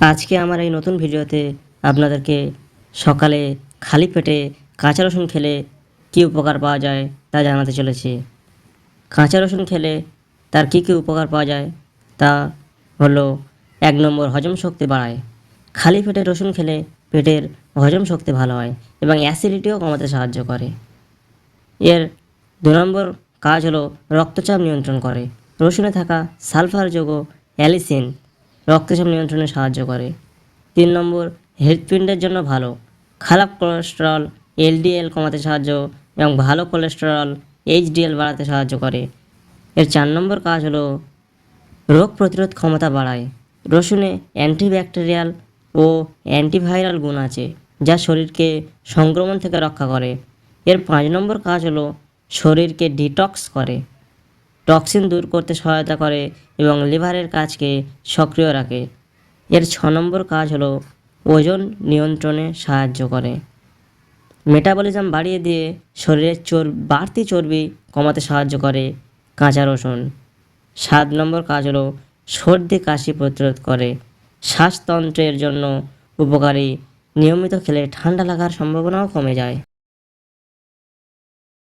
আজকে আমার এই নতুন ভিডিওতে আপনাদেরকে সকালে খালি পেটে কাঁচা রসুন খেলে কী উপকার পাওয়া যায় তা জানাতে চলেছি। কাঁচা রসুন খেলে তার কী কী উপকার পাওয়া যায় তা হলো এক নম্বর হজম শক্তি বাড়ায়। খালি পেটে রসুন খেলে পেটের হজম শক্তি ভালো হয় এবং অ্যাসিডিটিও কমাতে সাহায্য করে। এর দু নম্বর কাজ হলো রক্তচাপ নিয়ন্ত্রণ করে। রসুনে থাকা সালফার যোগ অ্যালিসিন রক্তচাপ নিয়ন্ত্রণে সাহায্য করে। তিন নম্বর, হৃৎপিণ্ডের জন্য ভালো। খারাপ কোলেস্টেরল এলডিএল কমাতে সাহায্য এবং ভালো কোলেস্টেরল এইচডিএল বাড়াতে সাহায্য করে। এর চার নম্বর কাজ হলো রোগ প্রতিরোধ ক্ষমতা বাড়ায়। রসুনে অ্যান্টিব্যাকটেরিয়াল ও অ্যান্টিভাইরাল গুণ আছে, যা শরীরকে সংক্রমণ থেকে রক্ষা করে। এর পাঁচ নম্বর কাজ হলো শরীরকে ডিটক্স করে। টক্সিন দূর করতে সহায়তা করে এবং লিভারের কাজকে সক্রিয় রাখে। এর ছ নম্বর কাজ হলো ওজন নিয়ন্ত্রণে সাহায্য করে। মেটাবলিজম বাড়িয়ে দিয়ে শরীরের চর বাড়তি চর্বি কমাতে সাহায্য করে কাঁচা রসুন। সাত নম্বর কাজ হলো সর্দি কাশি প্রতিরোধ করে। শ্বাসতন্ত্রের জন্য উপকারী। নিয়মিত খেলে ঠান্ডা লাগার সম্ভাবনাও কমে যায়।